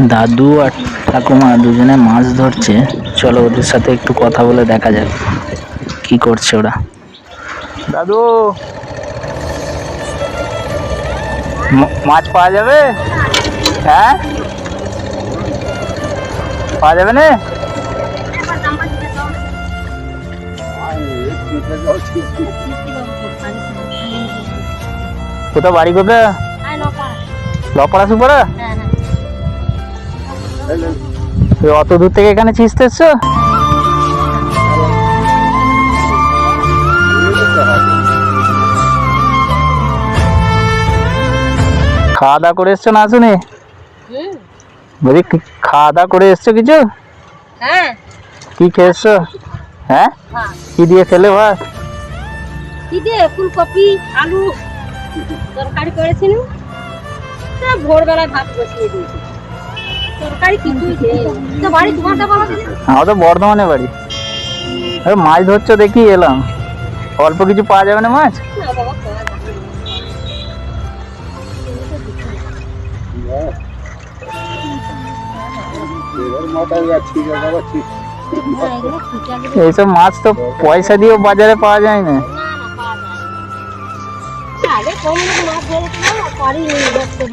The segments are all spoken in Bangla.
দাদু আর ঠাকুমা দুজনে মাছ ধরছে। চলো ওদের সাথে একটু কথা বলে দেখা যাক কি করছে ওরা। দাদু মাছ পাওয়া যাবে? হ্যাঁ? পাওয়া যাবে না? কোথাও বাড়ি কোথায়? লপড়া সুপড়া? এই অত দূর থেকে এখানে ছিঁচতে এসছো খাওয়া দাওয়া করে এসছো না শুনি বলি খাওয়া দাওয়া করে এসছো কিছু? হ্যাঁ। কি খেয়েছো? হ্যাঁ? হ্যাঁ কি দিয়ে খেলে ভাত? কি দিয়ে? ফুলকপি আলু তরকারি করেছিল তা ভোরবেলা ভাত বসিয়ে দিয়েছি। আমার তো বর্ধমানে বাড়ি। মাছ ধরছো দেখি এলাম। অল্প কিছু পাওয়া যাবে না মাছ। এইসব মাছ তো পয়সা দিয়েও বাজারে পাওয়া যায় না। না, না, পাওয়া যায় না। আগে কম মাছ ধরেছিল, পারিনি ধরতে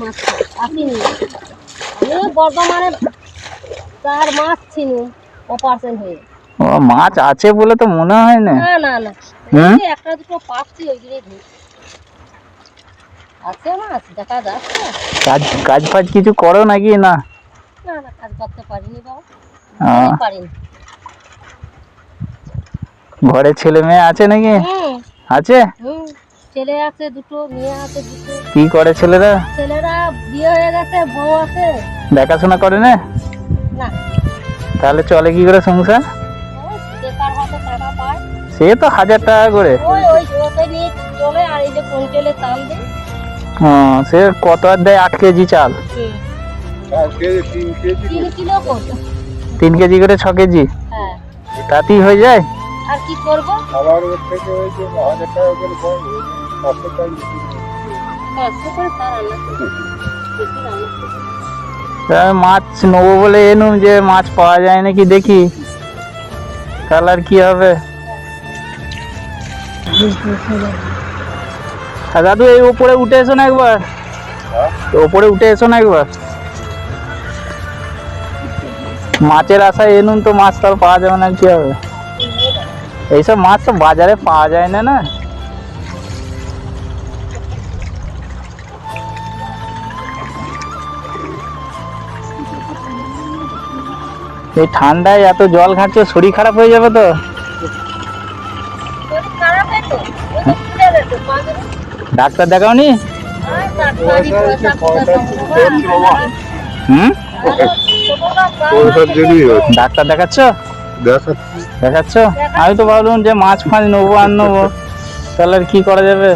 বর্ধমানে তার মাছ ছিল অপারেশন হয়ে ও মাছ আছে বলে তো মনে হয় না। না না না। একটা দুটো পাচ্ছি ওইগুলোই আছে মাছ দেখা যাচ্ছে। কাজ কাজ ফাজ কিছু করো নাকি না? না না কাজ করতে পারিনি বাবা। পারিনি। ঘরে ছেলে মেয়ে আছে নাকি? আছে? ছেলে আছে দুটো মেয়ে আছে দুটো। কি করে ছেলেরা? ছেলেরা বিয়ে হয়ে গেছে বউ আছে। দেখাশোনা করে না? না। তাহলে চলে কি করে সংসার? ওই বেকার হাতে টাকা পায়। সে তো হাজার টাকা করে। ওই ওই ওকে নিয়ে চলে আর এই যে কুইন্টেলে চাল দেয় হ্যাঁ, সে কত আর দেয়? আট কেজি চাল। তিন কেজি করে। ছ কেজি? হ্যাঁ। তাতেই হয়ে যায়? আর কি করব? কষ্ট করে মাছ নেব বলে এনুম যে মাছ পাওয়া যায় নাকি দেখি। তাহলে আর কি হবে? দাদু, এই উপরে উঠে এসো না একবার। উপরে উঠে এসো না একবার। মাছের আশায় এনুন তো মাছ তো পাওয়া যাবে না, কি হবে? এইসব মাছ তো বাজারে পাওয়া যায় না না? এই ঠান্ডায় এত জল খাচ্ছ শরীর খারাপ হয়ে যাবে তো? হয় ডাক্তার দেখাওনি? পয়সা কোথা হুম? ডাক্তার দেখাচ্ছ? দেখাচ্ছ। আমি তো ভাবলাম যে মাছ ফাছ নেব আর নেব। তাহলে আর কি করা যাবে?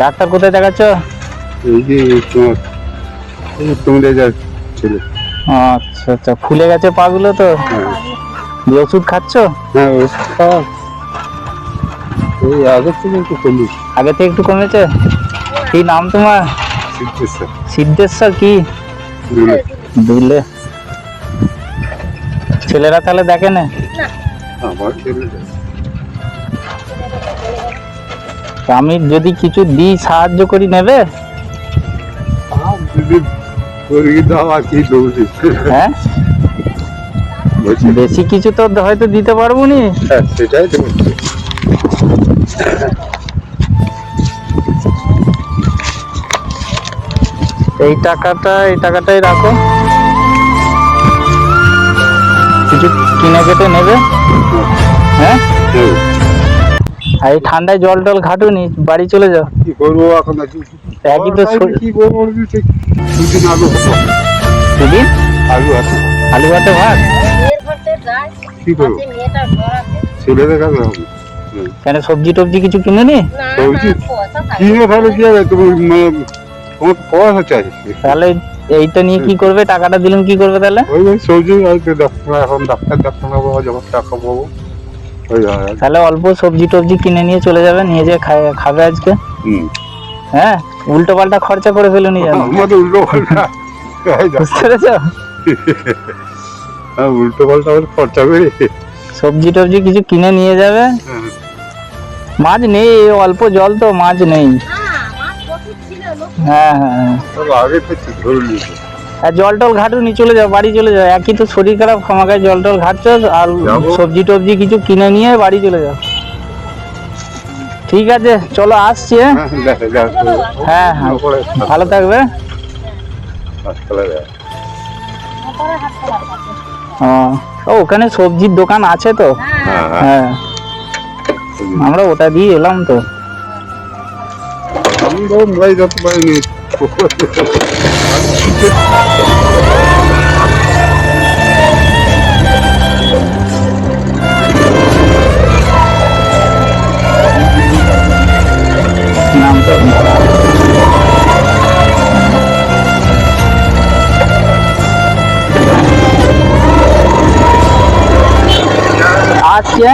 ডাক্তার কোথায় দেখাচ্ছ? এই যে তোমাদের যা ছেলে। আচ্ছা আচ্ছা। ফুলে গেছে পাগুলো তো? দিয়ে ওষুধ খাচ্ছ? হ্যাঁ ওষুধ খাওয়া। এই আগের থেকে একটু আগে থেকে একটু কমেছে? কি নাম তোমার? সিদ্ধেশ্বর। সিদ্ধেশ্বর কি? দুলে। ছেলেরা তাহলে দেখে না। আমার ছেলে আমি যদি কিছু দিই সাহায্য করি নেবে? যদি হ্যাঁ? বেশি কিছু তো হয়তো দিতে পারব নি হ্যাঁ সেটাই তো এই টাকাটা এই টাকাটাই রাখো। কিছু কিনে কেটে নেবে? হ্যাঁ? আর এই ঠান্ডায় জল টল ঘাটুনি বাড়ি চলে যাও। কি করব এখন? কি- একই তো কি করব দুদিন আলু দুদিন আলু আছে। আলু ভাতে ভাত? কি করব? পাশে মেয়েটার ঘর আছে। ছেলে দেখাবে হবে। কেন সবজি টবজি কিছু কিনে নি সবজি? কিনে তাহলে কি হবে? তুমি মানে তোমার পয়সা চাই। তাহলে এইটা নিয়ে কি করবে? টাকাটা দিলাম কি করবে তাহলে? ওই ওই সবজি এখন ডাক্তার ডাক্তার পাবো যখন টাকা পাবো। তাহলে অল্প সবজি টবজি কিনে নিয়ে চলে যাবে নিয়ে যেয়ে খাবে আজকে। হুম। হ্যাঁ উল্টো পাল্টা খরচা করে ফেলুনি জানো। আমাদের উল্টো পাল্টা বুঝতে পেরেছ? হ্যাঁ, উল্টো পাল্টা আবার খরচা করে। সবজি টবজি কিছু কিনে নিয়ে যাবে? মাছ নেই অল্প জল তো মাছ নেই। হ্যাঁ হ্যাঁ হ্যাঁ। হ্যাঁ। আর জল টল ঘাটুনি চলে যাও বাড়ি চলে যাও। একই তো শরীর খারাপ খামাকায় জল টল ঘাটছো আর সবজি টবজি কিছু কিনে নিয়ে বাড়ি চলে যাও। ঠিক আছে চলো আসছি হ্যাঁ? হ্যাঁ। হ্যাঁ হ্যাঁ। ভালো থাকবে? ও ওখানে সবজির দোকান আছে তো? হ্যাঁ হ্যাঁ, আমরা ওটা দিয়ে এলাম তো। যত পারিনি আসছে